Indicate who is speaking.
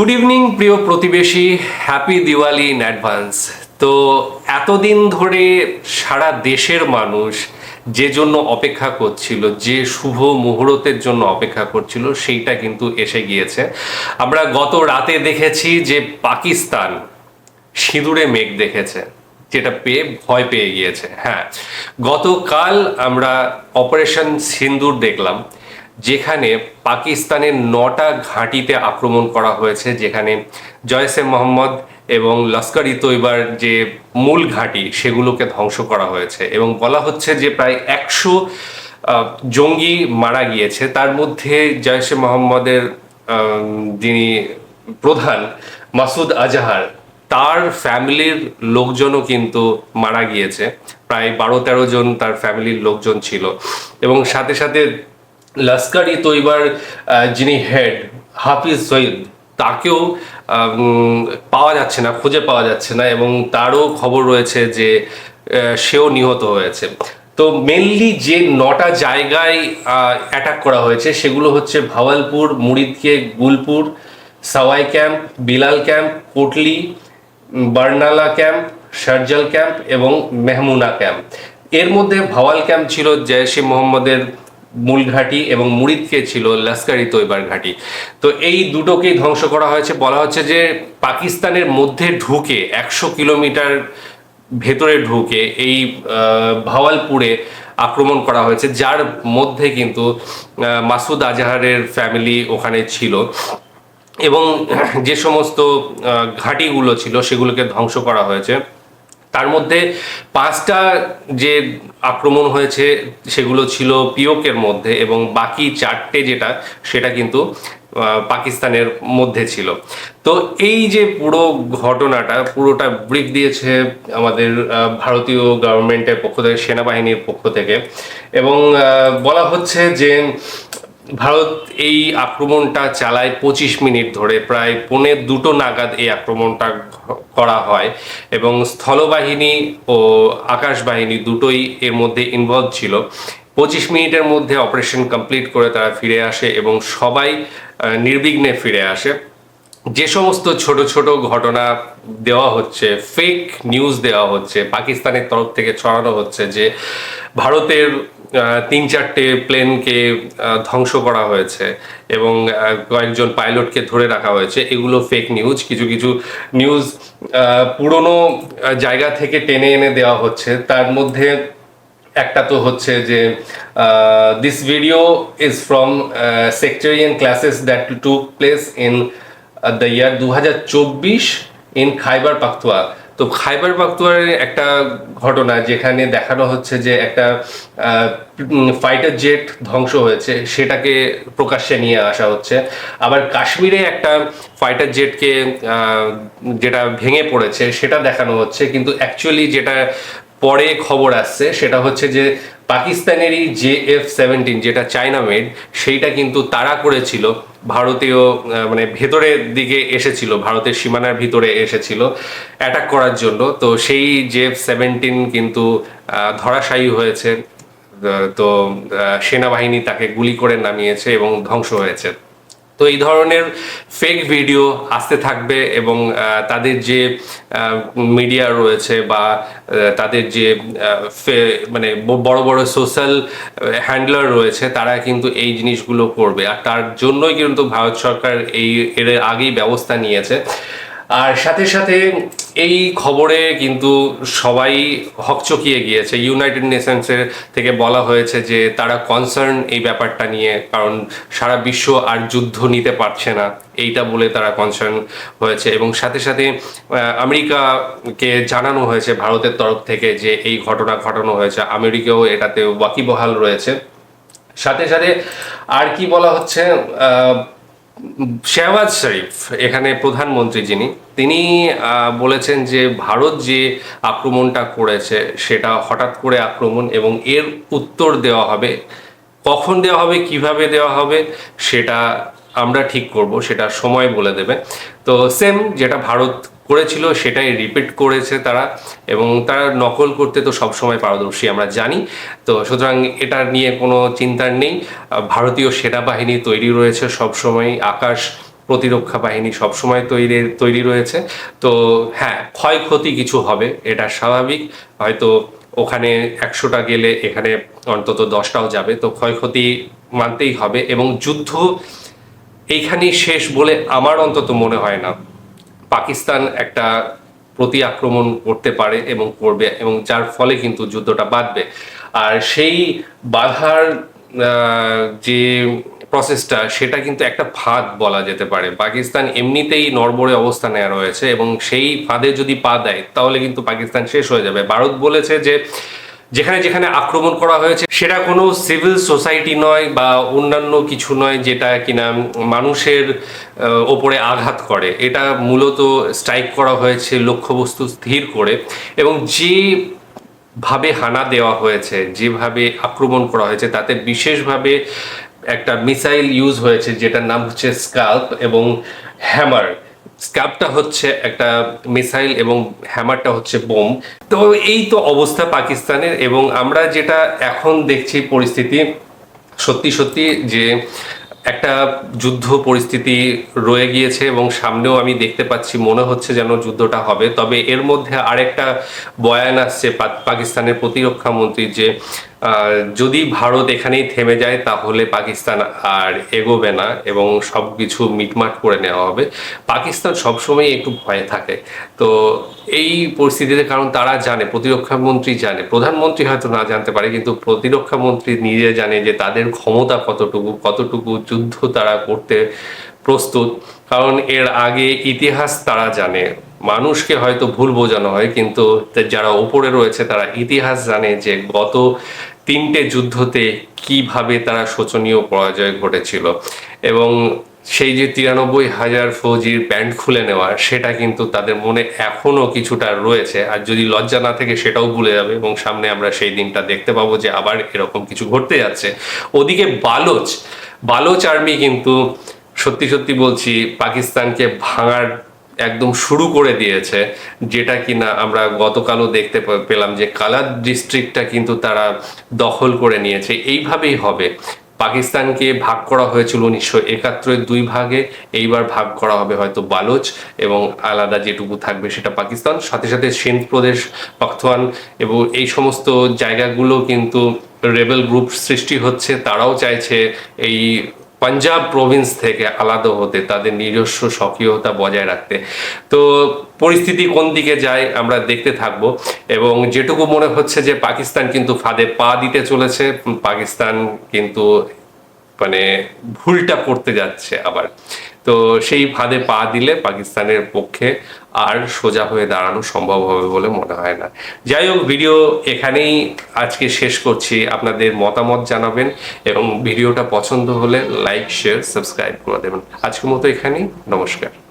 Speaker 1: Good evening প্রিয় প্রতিবেশী. Happy Diwali in advance তো এতদিন ধরে সারা দেশের মানুষ যে জন্য অপেক্ষা করছিল, যে শুভ মুহূর্তের জন্য অপেক্ষা করছিল, সেইটা কিন্তু এসে গিয়েছে। আমরা গত রাতে দেখেছি যে পাকিস্তান সিঁদুরে মেঘ দেখেছে, যেটা পেয়ে ভয় পেয়ে গিয়েছে। হ্যাঁ গতকাল আমরা অপারেশন সিন্দুর দেখলাম। যেখানে পাকিস্তানের নটা ঘাঁটিতে আক্রমণ করা হয়েছে, যেখানে জয়সে মোহাম্মদ এবং লস্কর ই তৈবার যে মূল ঘাঁটি, সেগুলোকে ধ্বংস করা হয়েছে। এবং বলা হচ্ছে যে প্রায় একশো জঙ্গি মারা গিয়েছে। তার মধ্যে জয়সে মোহাম্মদের যিনি প্রধান, মাসুদ আজাহার, তার ফ্যামিলির লোকজনও কিন্তু মারা গিয়েছে। প্রায় বারো তেরো জন তার ফ্যামিলির লোকজন ছিল। এবং সাথে সাথে লস্কর ই তৈবার যিনি হেড হাফিজ সৈয়দ, তাকেও পাওয়া যাচ্ছে না, খুঁজে পাওয়া যাচ্ছে না এবং তারও খবর রয়েছে যে সেও নিহত হয়েছে। তো মেনলি যে নটা জায়গায় অ্যাটাক করা হয়েছে, সেগুলো হচ্ছে Bahawalpur Muridke Gulpur Sawai camp Bilal camp Kotli Barnala camp Sarjal camp এবং মেহমুনা ক্যাম্প এর মধ্যে ভাওয়াল ক্যাম্প ছিল জয়সে মোহাম্মদের মূল ঘাঁটি এবং মুরিদকে ছিল লস্করি তৈবার ঘাঁটি। তো এই দুটোকেই ধ্বংস করা হয়েছে। বলা হচ্ছে যে পাকিস্তানের মধ্যে ঢুকে, একশো কিলোমিটার ভেতরে ঢুকে এই ভাওয়ালপুরে আক্রমণ করা হয়েছে, যার মধ্যে কিন্তু মাসুদ আজাহারের ফ্যামিলি ওখানে ছিল। এবং যে সমস্ত ঘাঁটিগুলো ছিল সেগুলোকে ধ্বংস করা হয়েছে। তার মধ্যে পাঁচটা যে আক্রমণ হয়েছে সেগুলো ছিল পিওকের মধ্যে এবং বাকি চারটে যেটা, সেটা কিন্তু পাকিস্তানের মধ্যে ছিল। তো এই যে পুরো ঘটনাটা, পুরোটা ব্রিক দিয়েছে আমাদের ভারতীয় গভর্নমেন্টের পক্ষ থেকে, সেনাবাহিনীর পক্ষ থেকে এবং বলা হচ্ছে যে ভারত এই আক্রমণটা চালায় পঁচিশ মিনিট ধরে, প্রায় পৌনে দুটো নাগাদ এই আক্রমণটা করা হয় এবং স্থলবাহিনী ও আকাশ বাহিনী দুটোই এর মধ্যে ইনভলভ ছিল। পঁচিশ মিনিটের মধ্যে অপারেশন কমপ্লিট করে তারা ফিরে আসে এবং সবাই নির্বিঘ্নে ফিরে আসে। যে সমস্ত ছোট ছোট ঘটনা দেওয়া হচ্ছে ফেক নিউজ দেওয়া হচ্ছে, পাকিস্তানের তরফ থেকে ছড়ানো হচ্ছে যে, ভারতের তিন চারটে প্লেনকে ধ্বংস করা হয়েছে এবং কয়েকজন পাইলটকে ধরে রাখা হয়েছে। এগুলো ফেক নিউজ কিছু কিছু নিউজ পুরনো জায়গা থেকে টেনে এনে দেওয়া হচ্ছে। তার মধ্যে একটা তো হচ্ছে যে this video is from sectarian classes that took place in the year দু হাজার চব্বিশ ইন খাইবার পাখতুয়া তো খাইবার পাখতুয়ার একটা ঘটনা যেখানে দেখানো হচ্ছে যে একটা ফাইটার জেট ধ্বংস হয়েছে, সেটাকে প্রকাশ্যে নিয়ে আসা হচ্ছে। আবার কাশ্মীরে একটা ফাইটার জেটকে যেটা ভেঙে পড়েছে, সেটা দেখানো হচ্ছে। কিন্তু অ্যাকচুয়ালি যেটা পরে খবর আসছে, সেটা হচ্ছে যে পাকিস্তানেরই জে এফ সেভেন্টিন যেটা চায়না মেড, সেইটা কিন্তু তারা করেছিল, ভারতীয় মানে ভেতরের দিকে এসেছিল, ভারতের সীমানার ভিতরে এসেছিল অ্যাটাক করার জন্য। তো সেই জে এফ সেভেন্টিন কিন্তু ধরাশায়ী হয়েছে তো সেনাবাহিনী তাকে গুলি করে নামিয়েছে এবং ধ্বংস হয়েছে। তো এই ধরনের ফেক ভিডিও আসতে থাকবে এবং তাদের যে মিডিয়া রয়েছে বা তাদের যে মানে বড় বড় সোশ্যাল হ্যান্ডলার রয়েছে, তারা কিন্তু এই জিনিসগুলো করবে। আর তার জন্যই কিন্তু ভারত সরকার এই, এর আগেই ব্যবস্থা নিয়েছে। আর সাথে সাথে এই খবরে কিন্তু সবাই হকচকিয়ে গিয়েছে। ইউনাইটেড নেশনসের থেকে বলা হয়েছে যে তারা কনসার্ন এই ব্যাপারটা নিয়ে, কারণ সারা বিশ্ব আর যুদ্ধ নিতে পারছে না। এইটা বলে তারা কনসার্ন হয়েছে। এবং সাথে সাথে আমেরিকাকে জানানো হয়েছে ভারতের তরফ থেকে যে এই ঘটনা ঘটানো হয়েছে। আমেরিকাও এটাতে ওয়াকিবহাল রয়েছে। সাথে সাথে আর কি বলা হচ্ছে শেহবাজ শরীফ, এখানে প্রধানমন্ত্রী যিনি, তিনি বলেছেন যে ভারত যে আক্রমণটা করেছে, সেটা হঠাৎ করে আক্রমণ এবং এর উত্তর দেওয়া হবে, কখন দেওয়া হবে, কীভাবে দেওয়া হবে, সেটা আমরা ঠিক করব, সেটা সময় বলে দেবে। তো সেম যেটা ভারত করেছিল, সেটাই রিপিট করেছে তারা এবং তারা নকল করতে তো সবসময় পারদর্শী আমরা জানি। তো সুতরাং এটা নিয়ে কোনো চিন্তার নেই। ভারতীয় সেনাবাহিনী তৈরি রয়েছে সবসময়, আকাশ প্রতিরক্ষা বাহিনী সবসময় তৈরি তৈরি রয়েছে। তো হ্যাঁ ক্ষয়ক্ষতি কিছু হবে, এটা স্বাভাবিক। হয়তো ওখানে একশোটা গেলে এখানে অন্তত দশটাও যাবে, তো ক্ষয়ক্ষতি মানতেই হবে এবং যুদ্ধ এইখানেই শেষ বলে আমার অন্তত মনে হয় না। পাকিস্তান একটা প্রতি আক্রমণ করতে পারে এবং করবে এবং যার ফলে কিন্তু যুদ্ধটা বাঁধবে। আর সেই বাধার যে প্রসেসটা সেটা কিন্তু একটা ফাঁদ বলা যেতে পারে। পাকিস্তান এমনিতেই নড়বড়ে অবস্থানে রয়েছে এবং সেই ফাঁদে যদি পা দেয়, তাহলে কিন্তু পাকিস্তান শেষ হয়ে যাবে। ভারত বলেছে যে যেখানে যেখানে আক্রমণ করা হয়েছে, সেটা কোনো সিভিল সোসাইটি নয় বা অন্যান্য কিছু নয় যেটা কিনা মানুষের ওপরে আঘাত করে। এটা মূলত স্ট্রাইক করা হয়েছে, লক্ষ্যবস্তু স্থির করে এবং যে ভাবে হানা দেওয়া হয়েছে, যেভাবে আক্রমণ করা হয়েছে, তাতে বিশেষভাবে একটা মিসাইল ইউজ হয়েছে যেটার নাম হচ্ছে স্কাল্প এবং হ্যামার। স্কাল্পটা হচ্ছে একটা মিসাইল এবং হ্যামারটা হচ্ছে বোম। তো এই তো অবস্থা পাকিস্তানের এবং আমরা যেটা এখন দেখছি পরিস্থিতি, সত্যি সত্যি যে একটা যুদ্ধ পরিস্থিতি রয়ে গিয়েছে এবং সামনেও আমি দেখতে পাচ্ছি, মনে হচ্ছে যেন যুদ্ধটা হবে। তবে এর মধ্যে আরেকটা বয়ান আসছে পাকিস্তানের প্রতিরক্ষা মন্ত্রী যে যদি ভারত এখানেই থেমে যায়, তাহলে পাকিস্তান আর এগোবে না এবং সব কিছু মিটমাট করে নেওয়া হবে। পাকিস্তান সবসময় একটু ভয়ে থাকে। তো এই পরিস্থিতিতে কারণ তারা জানে, প্রতিরক্ষা মন্ত্রী জানে, প্রধানমন্ত্রী হয়তো না জানতে পারে, কিন্তু প্রতিরক্ষা মন্ত্রী নিজে জানে যে তাদের ক্ষমতা কতটুকু কতটুকু যুদ্ধ তারা করতে প্রস্তুত। কারণ এর আগে ইতিহাস তারা জানে। মানুষকে হয়তো ভুল বোঝানো হয়, কিন্তু যারা ওপরে রয়েছে তারা ইতিহাস জানে যে গত তিনটে যুদ্ধতে কীভাবে তারা শোচনীয় পরাজয় ঘটেছিল। এবং সেই যে তিরানব্বই হাজার ফৌজির প্যান্ট খুলে নেওয়া, সেটা কিন্তু তাদের মনে এখনও কিছুটা রয়েছে। আর যদি লজ্জা না থেকে, সেটাও ভুলে যাবে এবং সামনে আমরা সেই দিনটা দেখতে পাবো যে আবার এরকম কিছু ঘটতে যাচ্ছে। ওদিকে বালোচ বালোচ আর্মি কিন্তু সত্যি সত্যি বলছি পাকিস্তানকে ভাঙার একদম শুরু করে দিয়েছে, যেটা কিনা আমরা গতকালও দেখতে পেলাম যে কালার ডিস্ট্রিক্টটা কিন্তু তারা দখল করে নিয়েছে। এইভাবেই হবে। পাকিস্তানকে ভাগ করা হয়েছিল উনিশশো একাত্তরের দুই ভাগে, এইবার ভাগ করা হবে হয়তো বালোচ এবং আলাদা যেটুকু থাকবে সেটা পাকিস্তান। সাথে সাথে সিন্ধ প্রদেশ পাখতোয়ান এবং এই সমস্ত জায়গাগুলো কিন্তু রেবেল গ্রুপ সৃষ্টি হচ্ছে। তারাও চাইছে এই পাঞ্জাব প্রভিন্স থেকে আলাদা হতে, তাদের নিজস্ব সক্রিয়তা বজায় রাখতে। তো পরিস্থিতি কোন দিকে যায় আমরা দেখতে থাকব। এবং যেটুকু মনে হচ্ছে যে পাকিস্তান কিন্তু ফাঁদে পা দিতে চলেছে, পাকিস্তান কিন্তু মানে ভুলটা করতে যাচ্ছে আবার। তো সেই ফাঁদে পা দিলে পাকিস্তানের পক্ষে আর সোজা হয়ে দাঁড়ানো সম্ভব হবে বলে মনে হয় না। যাই হোক, ভিডিও এখানেই আজকে শেষ করছি। আপনাদের মতামত জানাবেন এবং ভিডিওটা পছন্দ হলে লাইক, শেয়ার, সাবস্ক্রাইব করে দেবেন। আজকের মতো এখানেই। নমস্কার।